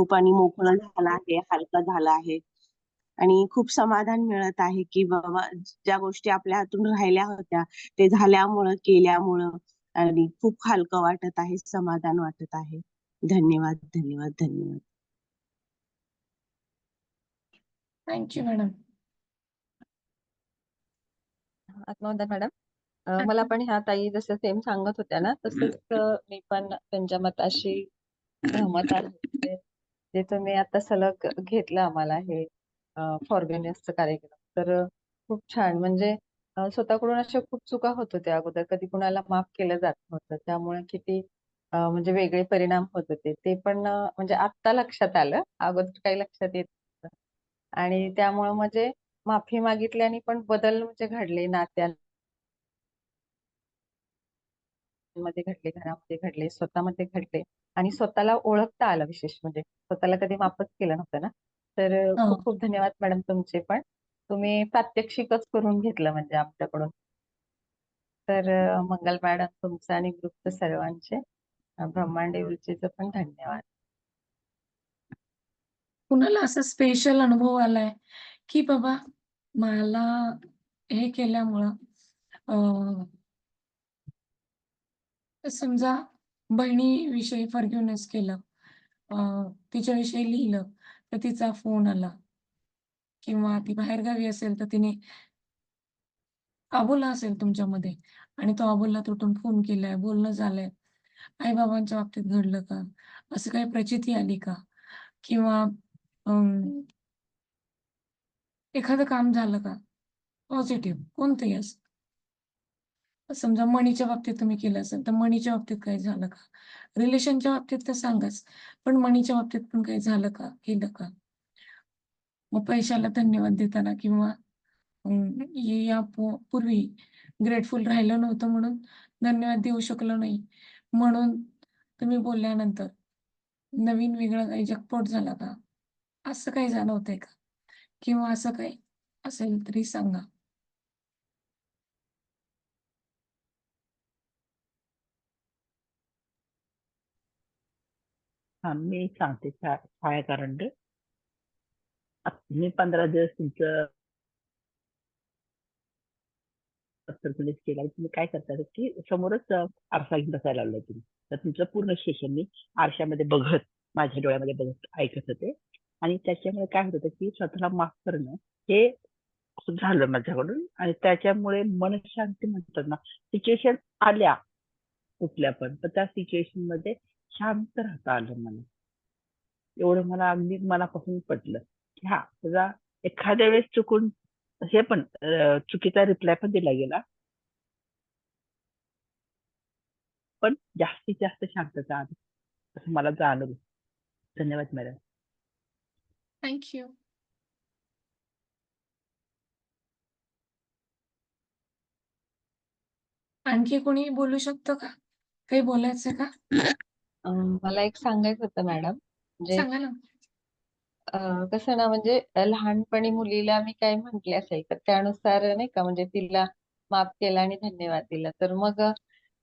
खूप आणि मोकळं झालं आहे हलकं झालं आहे. आणि खूप समाधान मिळत आहे की बाबा ज्या गोष्टी आपल्या हातून राहिल्या होत्या ते झाल्यामुळं केल्यामुळं आणि खूप हलकं वाटत आहे समाधान वाटत आहे. धन्यवाद धन्यवाद धन्यवाद. थँक्यू मॅडम आत्मवंदन मॅडम मला पण ह्या ताई जसं सेम सांगत होत्या ना तसंच मी पण त्यांच्या मताशी सहमत आहे. जे तुम्ही आता सलग घेतलं आम्हाला हे फॉरगिवनेसचं कार्यक्रम तर खूप छान. म्हणजे अ, स्वतःकडून अशा खूप चुका होत होत्या अगोदर. कधी कुणाला माफ केलं जात नव्हतं. त्यामुळे किती अ, म्हणजे वेगळे परिणाम होत होते. ते पण अ, म्हणजे आत्ता लक्षात आलं. अगोदर काही लक्षात येत नव्हतं. आणि त्यामुळे म्हणजे माफी मागितल्याने पण बदल म्हणजे घडले. नात्यात मध्ये घडले घरामध्ये घडले स्वतःमध्ये घडले आणि स्वतःला ओळखता आलं विशेष म्हणजे स्वतःला कधी माफच केलं नव्हतं ना? तर हो. खूप खूप धन्यवाद मॅडम तुमचे पण. तुम्ही प्रात्यक्षिकच करून घेतलं म्हणजे आमच्याकडून. तर मंगल मॅडम तुमचं आणि ग्रुपचं सर्वांचे ब्रह्मांड रुचीचं पण धन्यवाद. कुणाला असा स्पेशल अनुभव आलाय? की बाबा मला हे केल्यामुळं समजा बहिणीविषयी फॉरगिवनेस केलं अं, तिच्याविषयी लिहिलं तर तिचा फोन आला. किंवा ती बाहेरगावी असेल तर तिने अबोला असेल तुमच्यामध्ये आणि तो अबोला तुटून फोन केलाय बोलणं झालंय. आई बाबांच्या बाबतीत घडलं का? असं काही प्रचिती आली का? किंवा अं, एखादं काम झालं का? पॉझिटिव्ह कोणतंही असं. समजा मनीच्या बाबतीत तुम्ही केलं असेल तर मनीच्या बाबतीत काही झालं का? रिलेशनच्या बाबतीत तर सांगाच पण मनीच्या बाबतीत पण काही झालं का? केलं का? मग पैशाला धन्यवाद देताना किंवा या पूर्वी ग्रेटफुल राहिलं नव्हतं म्हणून धन्यवाद देऊ शकलो नाही. म्हणून तुम्ही बोलल्यानंतर नवीन वेगळं काही जगपोट झाला का? असं काही जाणवतंय का? किंवा असं काही असेल तरी सांगा. हा मी सांगते छा- छाया कारंडे मी पंधरा दिवस तुमचं सर्क्युलेट केलं तुम्ही काय करता की समोरच अं, आरसा घेऊन बसायला लावलाय तुम्ही. तर तुमचं पूर्ण सेशन मी आरशामध्ये बघत माझ्या डोळ्यामध्ये बघत ऐकत होते. आणि त्याच्यामुळे काय होत होतं की स्वतःला माफ करणं हे झालं माझ्याकडून. आणि त्याच्यामुळे मनशांती म्हणतात ना सिच्युएशन आल्या कुठल्या पण. तर त्या सिच्युएशनमध्ये शांत राहता आलं मला. एवढं मला अगदी मनापासून पटलं की हा तुझा एखाद्या वेळेस चुकून हे पण चुकीचा रिप्लाय पण दिला गेला. पण जास्तीत जास्त शांतता आली असं मला जाणवलं. धन्यवाद मॅडम थँक्यू आणखी कोणी बोलू शकतं का? काही बोलायचं का? अं, मला एक सांगायचं होतं मॅडम. म्हणजे सांगा ना. अं, कसं ना म्हणजे अं, लहानपणी मुलीला मी काय म्हंटले असेल तर त्यानुसार नाही का म्हणजे तिला माफ केलं आणि धन्यवाद दिला. तर मग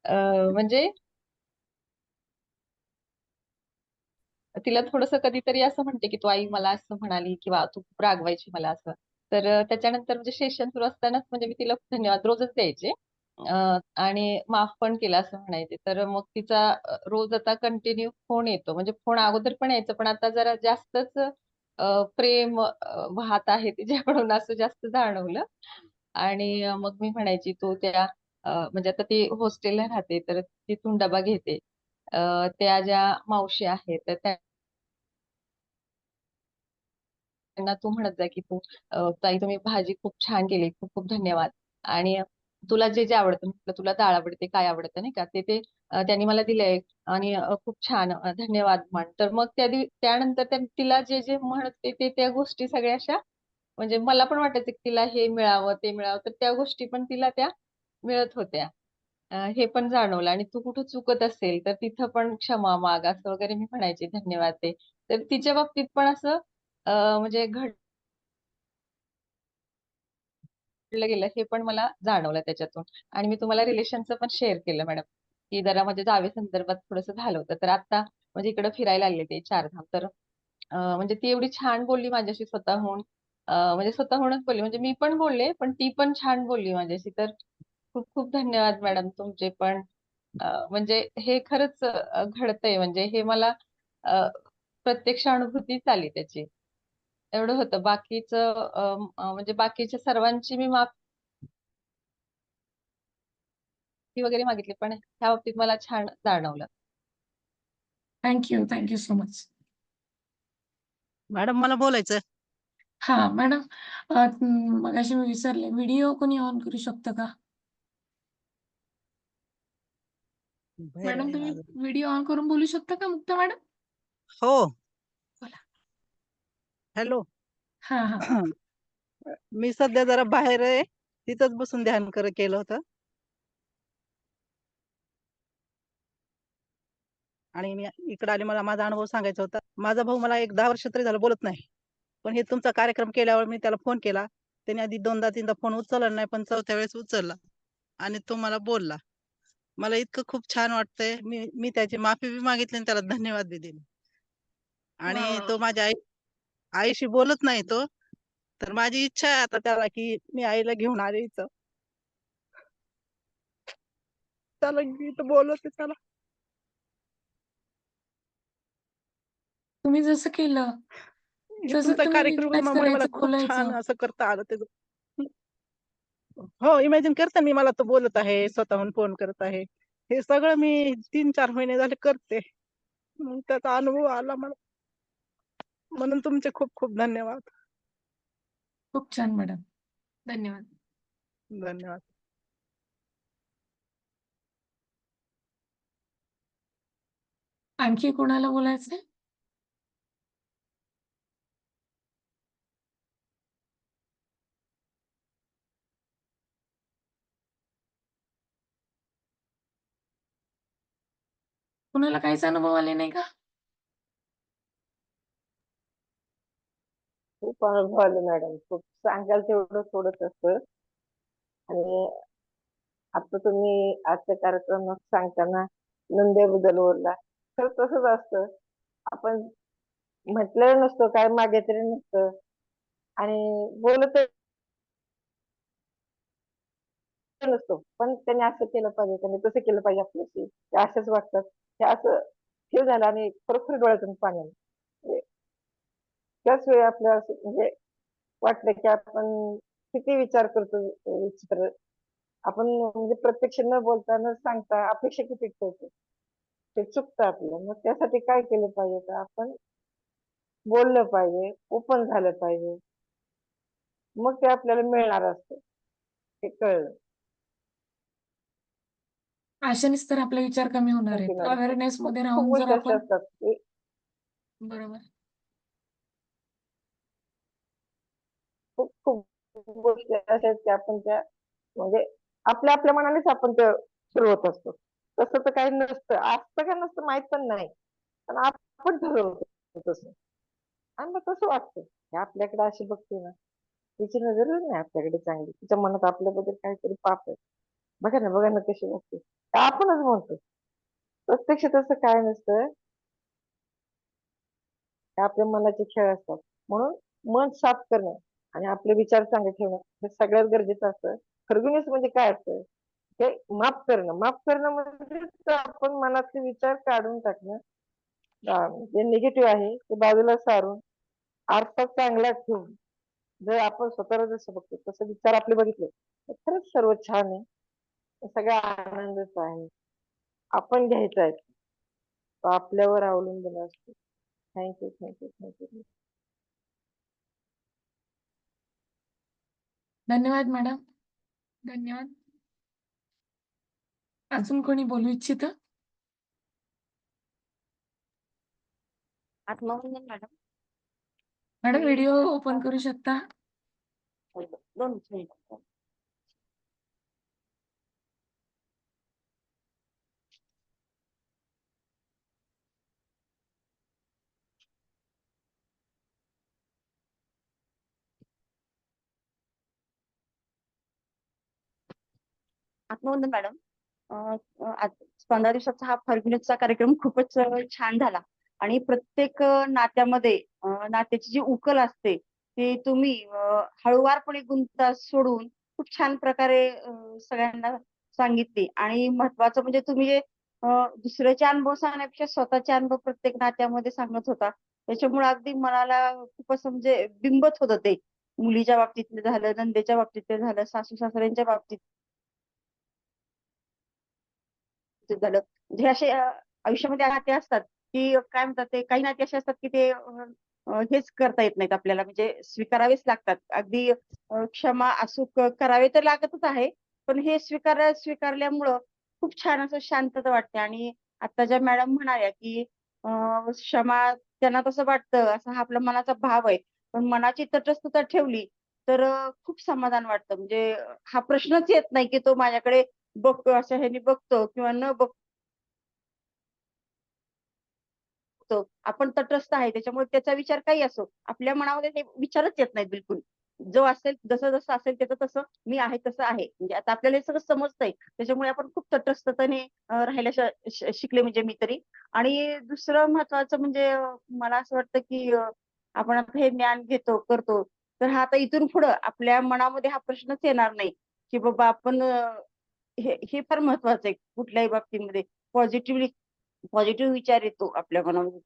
अं, म्हणजे तिला थोडस कधीतरी असं म्हणते की तू आई मला असं म्हणाली किंवा तू खूप रागवायची मला असं. तर अं, त्याच्यानंतर म्हणजे सेशन सुरू असतानाच म्हणजे मी तिला धन्यवाद रोजच द्यायचे. आणि माफ पण केला असं म्हणायचे. तर मग तिचा रोज आता कंटिन्यू फोन येतो. म्हणजे फोन अगोदर पण यायचं पण आता जरा जास्तच प्रेम वाहत आहे तिच्याकडून असं जास्त जाणवलं. आणि मग मी म्हणायची तू त्या म्हणजे आता ती हॉस्टेलला राहते तर तिथून डबा घेते. त्या ज्या मावशी आहेत तर त्या त्यांना तू म्हणत जा की तू ताई तुम्ही भाजी खूप छान केली खूप खूप धन्यवाद. आणि तुला जे जे आवडतं म्हटलं तुला डाळ आवडते काय आवडतं नाही का? ते ते त्यांनी मला दिलंय आणि खूप छान धन्यवाद म्हण तर मग त्या त्यानंतर तिला जे जे म्हणते ते त्या गोष्टी सगळ्या अशा म्हणजे मला पण वाटायचं की तिला हे मिळावं ते मिळावं तर त्या गोष्टी पण तिला त्या मिळत होत्या. हे पण जाणवलं आणि तू कुठं चुकत असेल तर तिथं पण क्षमा माग असं वगैरे मी म्हणायचे धन्यवाद ते. तर तिच्या बाबतीत पण असं म्हणजे घट घडलं गेलं हे पण मला जाणवलं त्याच्यातून. आणि मी तुम्हाला रिलेशनचं पण शेअर केलं मॅडम की जरा म्हणजे जावे संदर्भात थोडंसं झालं होतं. तर आता म्हणजे इकडे फिरायला आले ते चारधाम. तर म्हणजे ती एवढी छान बोलली माझ्याशी स्वतःहून. म्हणजे स्वतःहूनच बोलली. म्हणजे मी पण बोलले पण ती पण छान बोलली माझ्याशी. तर खूप खूप धन्यवाद मॅडम तुमचे पण. म्हणजे हे खरंच घडतंय. म्हणजे हे मला प्रत्यक्ष अनुभूतीच आली त्याची. एवढं होतं. बाकीचं म्हणजे बाकीच्या सर्वांची मी माफी वगैरे मागितली पण ह्या बाबतीत मला छान जाणवलं. Thank you thank you so much madam मला बोलायचं हा मॅडम मगाशी मी विसरले. व्हिडिओ कोणी ऑन करू शकतं का? मॅडम तुम्ही. व्हिडिओ ऑन करून बोलू शकता का मुक्ता मॅडम? हो. हॅलो. हा हा. मी सध्या जरा बाहेर आहे. तिथंच बसून ध्यान कर केलं होतं. आणि मी इकडे आले मला माझा अनुभव सांगायचा होता. माझा भाऊ मला एक दहा वर्ष तरी झालं बोलत नाही. पण हे तुमचा कार्यक्रम केल्यावर मी त्याला फोन केला. त्याने आधी दोनदा तीनदा फोन उचलला नाही पण चौथ्या वेळेस उचलला. आणि तो मला बोलला. मला इतकं खूप छान वाटतंय. मी मी त्याची माफी बी मागितली आणि त्याला धन्यवाद बी दिले. आणि. तो माझ्या आई आईशी बोलत नाही तो. तर माझी इच्छा आहे आता त्याला की मी आईला घेऊन आले इथं. त्याला इथं बोलवते त्याला. तुम्ही जसं केलं जसं तुमचा तुम्ही मला खूप छान बोलायचं. असं करता आलं त्याचं हो इमॅजिन करता मी मला तो बोलत आहे स्वतःहून फोन करत आहे. हे सगळं मी तीन चार महिने झाले करते. मग त्याचा अनुभव आला मला. म्हणून तुमचे खूप खूप धन्यवाद. खूप छान मॅडम. धन्यवाद. धन्यवाद. आणखी कोणाला बोलायचंय? कुणाला काहीच अनुभव आले नाही का? खूप अनुभव आले मॅडम. खूप सांगाल तेवढं थोडंच असतं आणि आता तुम्ही आजच्या कार्यक्रमात सांगताना नंद्याबद्दल बोलला. तर तसंच असतं. आपण म्हटलेलं नसतं काय मागे तरी नसतं. आणि बोलत नसतो. पण त्यांनी असं केलं पाहिजे त्यांनी तसं केलं पाहिजे आपल्याशी. ते असेच वाटतात हे असं हे झालं आणि खरोखर डोळ्यातून पाणी आलं. त्याच वेळी आपल्या असं म्हणजे वाटलं की आपण किती विचार करतो विचित्र. आपण म्हणजे प्रत्यक्ष न बोलता न सांगता अपेक्षा किती ठेवतो? ते चुकतं आपलं. मग त्यासाठी काय केलं पाहिजे? तर आपण बोललं पाहिजे ओपन झालं पाहिजे. मग ते आपल्याला मिळणार असतं. ते कळलं. अशानेच तर आपले विचार कमी होणार आहेत आहेत. अवेअरनेस मध्ये राहून जर आपण असतात बरोबर खूप खूप गोष्टी अशा की आपण त्या म्हणजे आपल्या आपल्या मनानेच आपण ते सुरू होत असतो. तसं तर काही नसतं. असतं काय नसतं माहीत पण नाही. पण आपण ठरवतो तसं. आणि मग तसं वाटतं. आपल्याकडे अशी बघते ना तिची नजरच नाही आपल्याकडे चांगली. तिच्या मनात आपल्याबद्दल काहीतरी पाप आहे. बघा ना बघा ना कशी बघते आपणच म्हणतो. प्रत्यक्ष तसं काय नसतं. हे आपल्या मनाचे खेळ असतात. म्हणून मन साफ करणं. आणि आपले विचार चांगले ठेवणं हे सगळ्यात गरजेचं असतं. फर्गिवनेस म्हणजे काय असतं? हे माफ करणं. माफ करणं म्हणजे आपण मनातले विचार काढून टाकणं. जे निगेटिव्ह आहे ते बाजूला सारून अर्थ चांगला ठेवून जर आपण स्वतःला जसं बघतो तसं विचार आपले बघितले तर खरंच सर्व छान आहे. सगळा आनंदच आहे. आपण घ्यायचा आहे. तो आपल्यावर अवलंबून असतो. Thank you thank you thank you धन्यवाद मॅडम. धन्यवाद. अजून कोणी बोलू इच्छित? आत्मवंदन मॅडम. मॅडम व्हिडिओ ओपन करू शकता? दोन मिनिट. आत्मवंदन मॅडम. पंधरा दिवसाचा हा फर्ग्युनेसचा कार्यक्रम खूपच छान झाला. आणि प्रत्येक नात्यामध्ये नात्याची जी उकल असते ती तुम्ही हळुवारपणे गुंता सोडून खूप छान प्रकारे सगळ्यांना सांगितली. आणि महत्वाचं म्हणजे तुम्ही जे दुसऱ्याचे अनुभव सांगण्यापेक्षा स्वतःचे अनुभव प्रत्येक नात्यामध्ये सांगत होता. त्याच्यामुळे अगदी मनाला खूपच म्हणजे बिंबत होतं ते. मुलीच्या बाबतीतलं झालं नंदेच्या बाबतीतलं झालं सासू सासऱ्यांच्या बाबतीत. झालं. म्हणजे असे आयुष्यामध्ये नाते असतात की काय म्हणतात ते काही नाते असे असतात की ते हेच करता येत नाहीत आपल्याला. म्हणजे स्वीकारावेच लागतात. अगदी क्षमा असूक करावे तर लागतच आहे. पण हे स्वीकार स्वीकारल्यामुळं खूप छान असं शांतता वाटते. आणि आता ज्या मॅडम म्हणाल्या की क्षमा त्यांना तसं वाटतं असा हा आपला मनाचा भाव आहे. पण मनाची तटस्थता ठेवली तर खूप समाधान वाटतं. म्हणजे हा प्रश्नच येत नाही की तो माझ्याकडे बघतो अशा ह्याने बघतो किंवा न बघतो आपण तटस्थ आहे त्याच्यामुळे त्याचा विचार काही असो. आपल्या मनामध्ये ते विचारच येत नाहीत बिलकुल. जो असेल जसं जसं असेल त्याचं तसं मी आहे तसं आहे. म्हणजे आता आपल्याला हे सगळं समजतंय. त्याच्यामुळे आपण खूप तटस्थतेने राहायला शिकले म्हणजे मी तरी. आणि दुसरं महत्वाचं म्हणजे मला असं वाटतं की आपण आता हे ज्ञान घेतो करतो. तर हा आता इथून पुढं आपल्या मनामध्ये हा प्रश्नच येणार नाही. की बाबा आपण हे हे फार महत्वाचं आहे. कुठल्याही बाबतीमध्ये पॉझिटिव्हली पॉझिटिव्ह विचार येतो आपल्या मनामध्ये.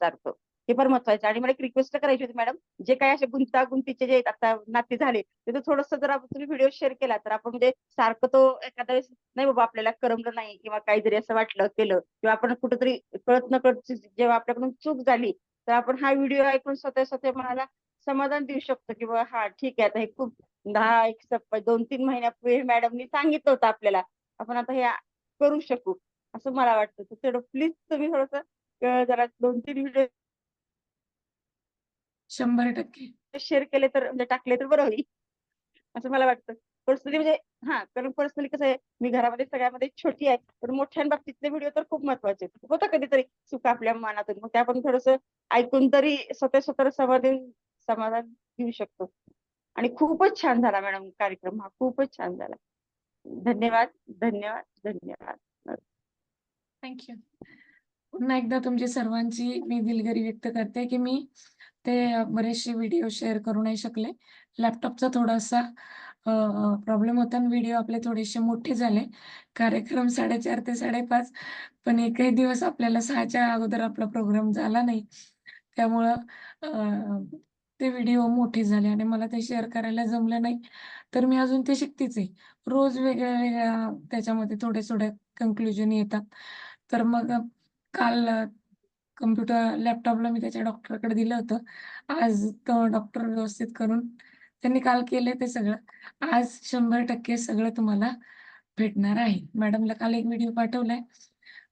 सारखं. हे फार महत्वाचं आणि मला एक रिक्वेस्ट करायची होती मॅडम जे काही असे गुंतागुंतीचे जे आता नाते झाले ते थोडस जर तुम्ही व्हिडिओ शेअर केला तर आपण म्हणजे सारखं तो एखाद्या वेळेस नाही बाबा आपल्याला करमलं नाही किंवा काहीतरी असं वाटलं केलं किंवा आपण कुठेतरी कळत न कळत जेव्हा आपल्याकडून चूक झाली तर आपण हा व्हिडिओ ऐकून स्वतः स्वतः मनाला समाधान देऊ शकतो की बाबा हा ठीक आहे आता हे खूप दहा एक दोन तीन महिन्यापूर्वी मॅडमनी सांगितलं होतं आपल्याला आपण आता हे करू शकू असं मला वाटतं. तर तेवढं प्लीज तुम्ही थोडस जरा दोन तीन व्हिडिओ शंभर टक्के. शेअर केले तर म्हणजे टाकले तर बरं होईल असं मला वाटतं. पर्सनली म्हणजे हा कारण पर्सनली कसं आहे मी घरामध्ये सगळ्यामध्ये छोटी आहे पण मोठ्या बाबतीतले व्हिडिओ तर खूप महत्त्वाचे. होतं कधीतरी चुका आपल्या मनातून मग ते आपण थोडस ऐकून तरी स्वतः स्वतःला समाधान समाधान घेऊ शकतो. आणि खूपच छान झाला मॅडम कार्यक्रम. हा खूपच छान झाला. धन्यवाद धन्यवाद धन्यवाद. थँक्यू पुन्हा एकदा तुमची सर्वांची मी दिलगिरी व्यक्त करते की मी ते बरेचसे व्हिडिओ शेअर करू नाही शकले. लॅपटॉपचा थोडासा प्रॉब्लेम होता आणि व्हिडिओ आपले थोडेसे मोठे झाले. कार्यक्रम साडेचार ते साडेपाच पण एकही दिवस आपल्याला सहाच्या अगोदर आपला प्रोग्राम झाला नाही. त्यामुळं ते व्हिडिओ मोठे झाले आणि मला ते शेअर करायला जमलं नाही. तर मी अजून ते शिकतेच आहे. रोज वेगळ्या वेगळ्या त्याच्यामध्ये थोडे थोडे कन्क्लुजन येतात. तर मग काल कम्प्युटर लॅपटॉपला मी त्याच्या डॉक्टरकडे दिलं होतं. आज तो डॉक्टर व्यवस्थित करून त्यांनी काल केले ते सगळं. आज शंभर टक्के सगळं तुम्हाला भेटणार आहे. मॅडमला काल एक व्हिडिओ पाठवलाय.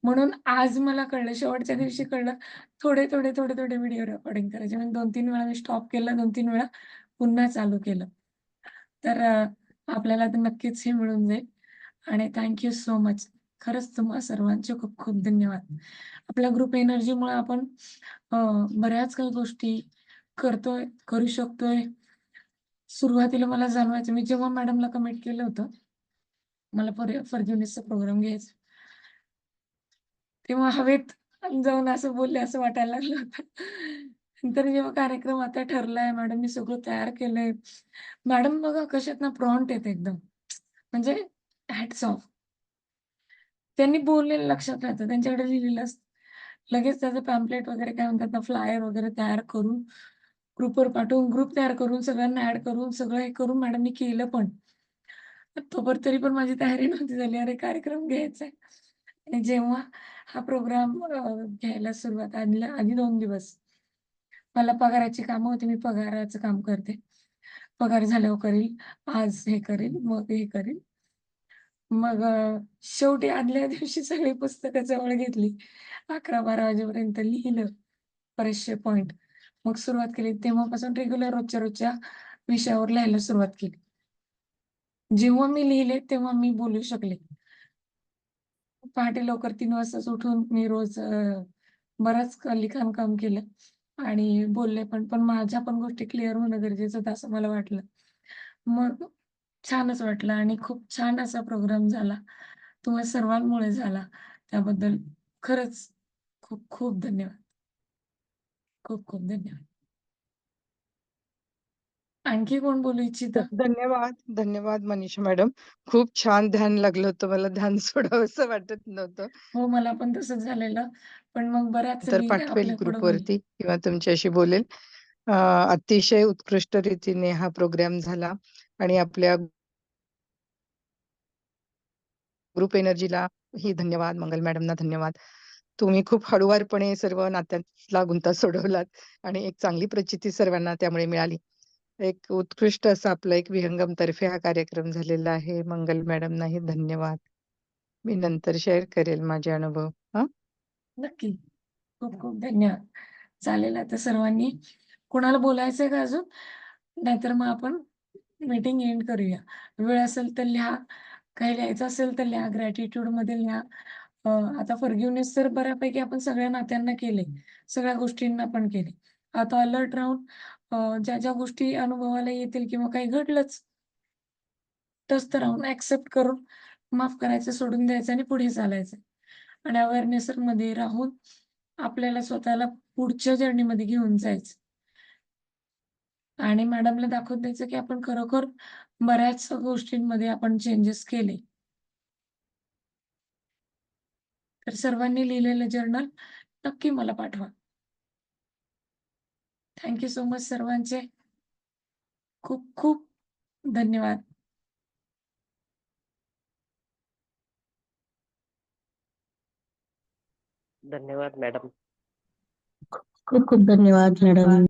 म्हणून आज मला कळलं शेवटच्या दिवशी कळलं थोडे थोडे थोडे थोडे व्हिडिओ रेकॉर्डिंग करायचे. म्हणजे दोन तीन वेळा मी स्टॉप केलं दोन तीन वेळा पुन्हा चालू केलं. तर आपल्याला तर नक्कीच हे मिळून जाईल. आणि थँक्यू सो मच खरंच तुम्हा सर्वांचे खूप खूप धन्यवाद. आपल्या ग्रुप एनर्जीमुळे आपण बऱ्याच काही गोष्टी करतोय करू शकतोय. सुरुवातीला मला जाणवायचं मी जेव्हा मॅडमला कमिट केलं होतं मला फॉर फॉरगिवनेसचा प्रोग्राम घ्यायचा. तेव्हा हवेत जाऊन असं बोलले असं वाटायला लागलं होतं. नंतर जेव्हा कार्यक्रम आता ठरलाय मॅडमनी सगळं तयार केलंय. मॅडम बघा कशात ना प्रॉन्ट येत एकदम. म्हणजे हॅट्स ऑफ त्यांनी बोललेलं लक्षात राहतं. त्यांच्याकडे लिहिलेलं असतं. लगेच त्याचं पॅम्पलेट वगैरे काय म्हणतात ना फ्लायर वगैरे तयार करून ग्रुपवर पाठवून ग्रुप तयार करून सगळ्यांना ऍड करून सगळं हे करून मॅडमनी केलं पण. तोवर तरी पण माझी तयारी नव्हती झाली. अरे कार्यक्रम घ्यायचा आहे आणि जेव्हा हा प्रोग्राम घ्यायला सुरुवात आधी आधी दोन दिवस. मला पगाराची कामं होती मी पगाराचं काम करते. पगार झाल्यावर करील आज हे करेल मग हे करेल. मग शेवटी आदल्या दिवशी सगळी पुस्तकं जवळ घेतली. अकरा बारा वाजेपर्यंत लिहिलं बरेचसे पॉइंट मग सुरुवात केली तेव्हापासून रेग्युलर रोजच्या रोजच्या विषयावर लिहायला सुरुवात केली. जेव्हा मी लिहिले तेव्हा मी बोलू शकले. पहाटे लवकर तीन वाजताच उठून मी रोज बराच लिखाण काम केलं आणि बोलले पण पण माझ्या पण गोष्टी क्लिअर होणं गरजेचं होतं असं मला वाटलं. मग छानच वाटलं आणि खूप छान असा प्रोग्राम झाला. तुम्हा सर्वांमुळे झाला. त्याबद्दल खरंच खूप खूप धन्यवाद. खूप खूप धन्यवाद. आणखी कोण बोलू इच्छिता धन्यवाद धन्यवाद मनीषा मॅडम. खूप छान ध्यान लागलं होतं मला ध्यान सोडावंसं वाटत नव्हतं. हो मला पण तसंच झालेलं. पण मग बऱ्याच तर पाठवेल. ग्रुपवरती किंवा तुमच्याशी बोलेल. अं, अतिशय उत्कृष्ट रीतीने हा प्रोग्राम झाला आणि आपल्या ग्रुप एनर्जीला ही धन्यवाद मंगल मॅडमना धन्यवाद. तुम्ही खूप हळूवारपणे सर्व नात्यातला गुंता सोडवलात आणि एक चांगली प्रचिती सर्वांना त्यामुळे मिळाली. एक उत्कृष्ट असा आपला एक विहंगम तर्फे हा कार्यक्रम झालेला आहे. मंगल मॅडम नाही धन्यवाद. मी नंतर शेअर करेल माझे अनुभव. हा? नक्की. खूप खूप धन्यवाद. चालेल आता सर्वांनी. कोणाला बोलायचंय का अजून? नाहीतर मग आपण मीटिंग एंड करूया. वेळ असेल तर लिहा. काही लिहायचं असेल तर लिहा. ग्रॅटिट्यूडमध्ये लिहा. अं, आता फॉरगिव्हनेस तर बऱ्यापैकी आपण सगळ्या नात्यांना केले सगळ्या गोष्टींना पण केले आता अलर्ट राहून ज्या ज्या गोष्टी अनुभवाला येतील किंवा काही घडलंच तर राहून ऍक्सेप्ट करून माफ करायचं सोडून द्यायचं आणि पुढे चालायचं. आणि अवेअरनेस मध्ये राहून आपल्याला स्वतःला पुढच्या जर्नीमध्ये घेऊन जायचं. आणि मॅडमला दाखवून द्यायचं की आपण खरोखर बऱ्याच गोष्टींमध्ये आपण चेंजेस केले. तर सर्वांनी लिहिलेलं जर्नल नक्की मला पाठवा. थँक्यू सो मच सर्वांचे. खूप खूप धन्यवाद. धन्यवाद मॅडम. खूप खूप धन्यवाद मॅडम.